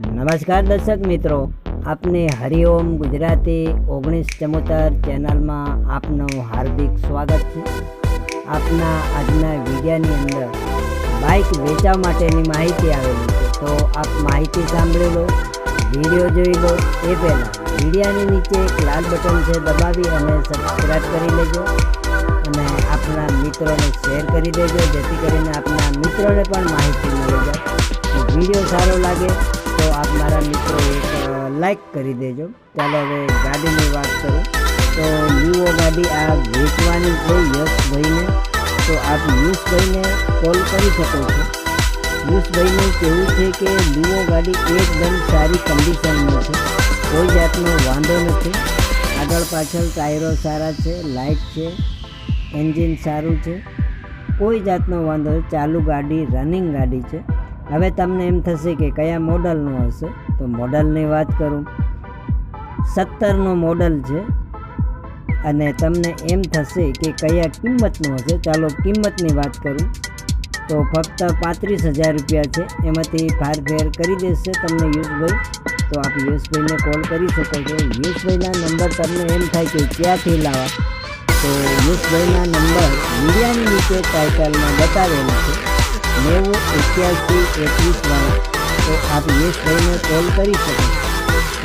નમસ્કાર દર્શક મિત્રો. આપને હરિઓમ ગુજરાતી ઓગણીસ ચમોતર ચેનલમાં આપનું હાર્દિક સ્વાગત છે. આપના આજના વિડીયાની અંદર બાઇક વેચવા માટેની માહિતી આવેલી છે. તો આપ માહિતી સાંભળી લો, વીડિયો જોઈ લો. એ પહેલાં વિડીયાની નીચે એક લાલ બટન છે દબાવી અને સબસ્ક્રાઈબ કરી લેજો. અને આપના મિત્રોને શેર કરી દેજો, જેથી કરીને આપના મિત્રોને પણ માહિતી મળી જાય. વીડિયો સારો લાગે તો આપ મારા મિત્રો એક લાઈક કરી દેજો. ચાલો હવે ગાડીની વાત કરું. તો લીવો ગાડી આ વેચવાની છે યશભાઈને તો આપ યશભાઈને કોલ કરી શકો છો. યશભાઈને કહેવું છે કે લીવો ગાડી એકદમ સારી કન્ડિશનમાં છે. કોઈ જાતનો વાંધો નથી. આગળ પાછળ ટાયરો સારા છે લાઇટ છે એન્જિન સારું છે. કોઈ જાતનો વાંધો ચાલુ ગાડી રનિંગ ગાડી છે. હવે તમને એમ થશે કે કયા મોડલનું હશે? તો મોડલની વાત કરું. સત્તરનું મોડલ છે. અને તમને એમ થશે કે કયા કિંમતનું હશે? ચાલો કિંમતની વાત કરું. તો ફક્ત પાંત્રીસ હજાર રૂપિયા છે. એમાંથી ફારફેર કરી દેશે તમને યુસભાઈ તો આપ યુસભાઈને કોલ કરી શકો છો. યુસભાઈના નંબર તમને એમ થાય કે ક્યાંથી લાવવા? તો યુસભાઈના નંબર મીડિયાની નીચે ટાઇટલમાં બતાવેલ છે. નેવું, એક્યાસી, એકવીસ વાળા. તો આપ યશભાઈને કોલ કરી શકો.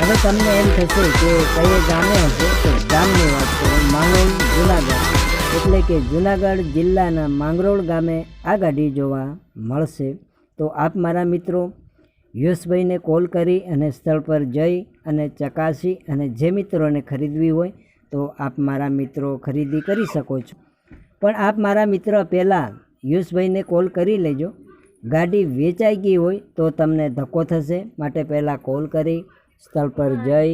હવે તમને એમ થશે કે કયે ગામે હશે તો ગામની વાત કરો. માંગરોળ, જુનાગઢ. એટલે કે જુનાગઢ જિલ્લાના માંગરોળ ગામે આ ગાડી જોવા મળશે. તો આપ મારા મિત્રો, યશભાઈને કોલ કરી અને સ્થળ પર જઈ અને ચકાસી અને જે મિત્રોને ખરીદવી હોય તો આપ મારા મિત્રો ખરીદી કરી શકો છો. પણ આપ મારા મિત્ર પહેલાં યશભાઈને કોલ કરી લેજો. ગાડી વેચાઈ ગઈ હોય તો તમને ધક્કો થશે. માટે પહેલાં કોલ કરી, સ્થળ પર જઈ,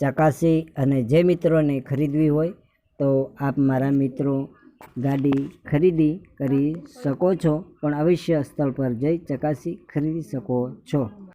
ચકાસી અને જે મિત્રોને ખરીદવી હોય તો આપ મારા મિત્રો ગાડી ખરીદી કરી શકો છો. પણ અવશ્ય સ્થળ પર જઈ ચકાસી ખરીદી શકો છો.